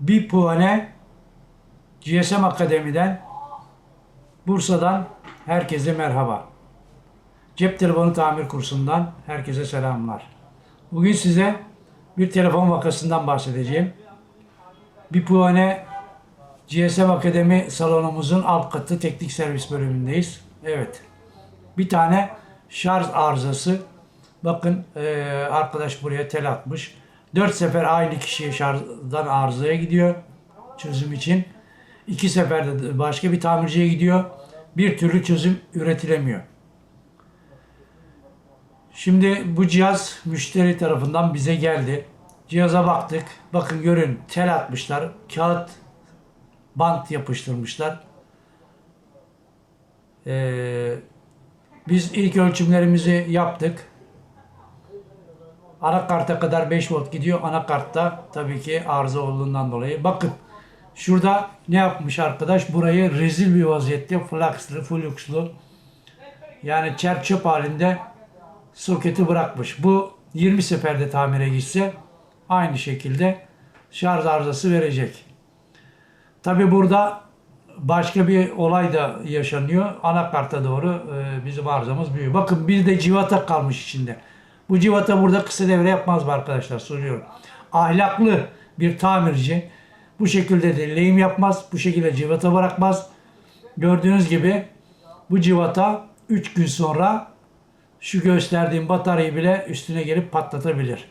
Bir puane GSM Akademi'den Bursa'dan herkese merhaba. Cep telefonu tamir kursundan herkese selamlar. Bugün size bir telefon vakasından bahsedeceğim. Bir puane GSM Akademi salonumuzun alt katı teknik servis bölümündeyiz. Evet. Bir tane şarj arızası. Bakın arkadaş buraya tel atmış. 4 sefer aynı kişiye şarjdan arızaya gidiyor çözüm için. İki seferde başka bir tamirciye gidiyor. Bir türlü çözüm üretilemiyor. Şimdi bu cihaz müşteri tarafından bize geldi. Cihaza baktık. Bakın görün tel atmışlar. Kağıt bant yapıştırmışlar. Ee, biz ilk ölçümlerimizi yaptık. Anakarta kadar 5 volt gidiyor. Anakartta tabii ki arıza olduğundan dolayı. Bakın şurada ne yapmış arkadaş? Burayı rezil bir vaziyette fluxlu, fluxlu yani çer çöp halinde soketi bırakmış. Bu 20 seferde tamire gitse aynı şekilde şarj arızası verecek. Tabi burada başka bir olay da yaşanıyor. Anakarta doğru e, bizim arızamız büyüyor. Bakın bir de civata kalmış içinde. Bu civata burada kısa devre yapmaz mı arkadaşlar soruyorum. Ahlaklı bir tamirci bu şekilde de lehim yapmaz. Bu şekilde civata bırakmaz. Gördüğünüz gibi bu civata 3 gün sonra şu gösterdiğim bataryayı bile üstüne gelip patlatabilir.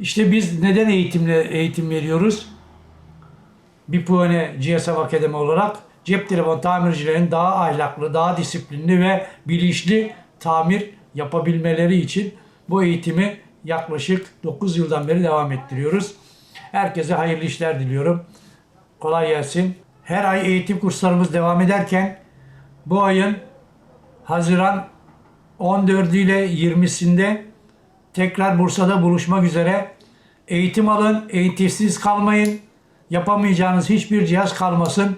İşte biz neden eğitimle eğitim veriyoruz? bir puane GSM Akademi olarak cep telefon tamircilerin daha ahlaklı, daha disiplinli ve bilinçli tamir yapabilmeleri için bu eğitimi yaklaşık 9 yıldan beri devam ettiriyoruz. Herkese hayırlı işler diliyorum. Kolay gelsin. Her ay eğitim kurslarımız devam ederken bu ayın Haziran 14 ile 20'sinde tekrar Bursa'da buluşmak üzere. Eğitim alın, eğitimsiz kalmayın. Yapamayacağınız hiçbir cihaz kalmasın.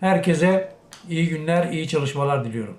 Herkese iyi günler, iyi çalışmalar diliyorum.